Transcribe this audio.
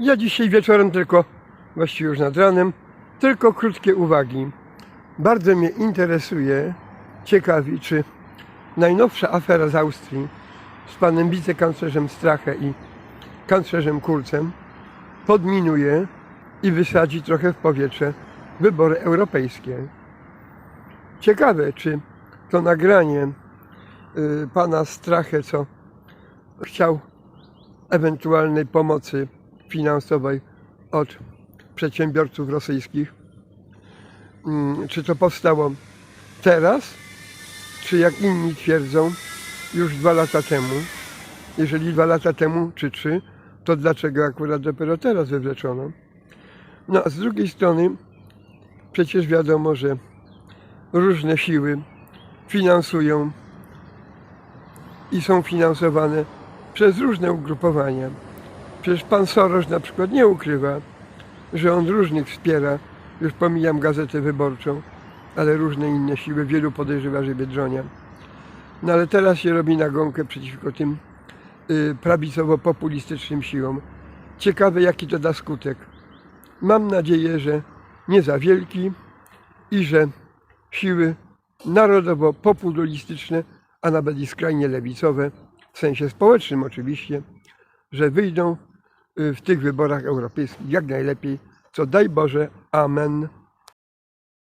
Ja dzisiaj wieczorem tylko, właściwie już nad ranem, tylko krótkie uwagi. Bardzo mnie interesuje, ciekawi, czy najnowsza afera z Austrii z panem wicekanclerzem Strache i kanclerzem Kurcem podminuje i wysadzi trochę w powietrze wybory europejskie. Ciekawe, czy to nagranie y, pana Strache, co chciał ewentualnej pomocy finansowej od przedsiębiorców rosyjskich, mm, czy to powstało teraz, czy jak inni twierdzą, już dwa lata temu. Jeżeli dwa lata temu, czy trzy, to dlaczego akurat dopiero teraz wywleczono? No a z drugiej strony przecież wiadomo, że różne siły finansują i są finansowane przez różne ugrupowania. Przecież pan Soros na przykład nie ukrywa, że on różnych wspiera, już pomijam gazetę wyborczą, ale różne inne siły, wielu podejrzewa, że Biedronia. No ale teraz się robi nagonkę przeciwko tym y, prawicowo-populistycznym siłom. Ciekawe, jaki to da skutek. Mam nadzieję, że nie za wielki i że siły narodowo-populistyczne, a nawet i skrajnie lewicowe, w sensie społecznym oczywiście, że wyjdą y, w tych wyborach europejskich jak najlepiej, co daj Boże, amen.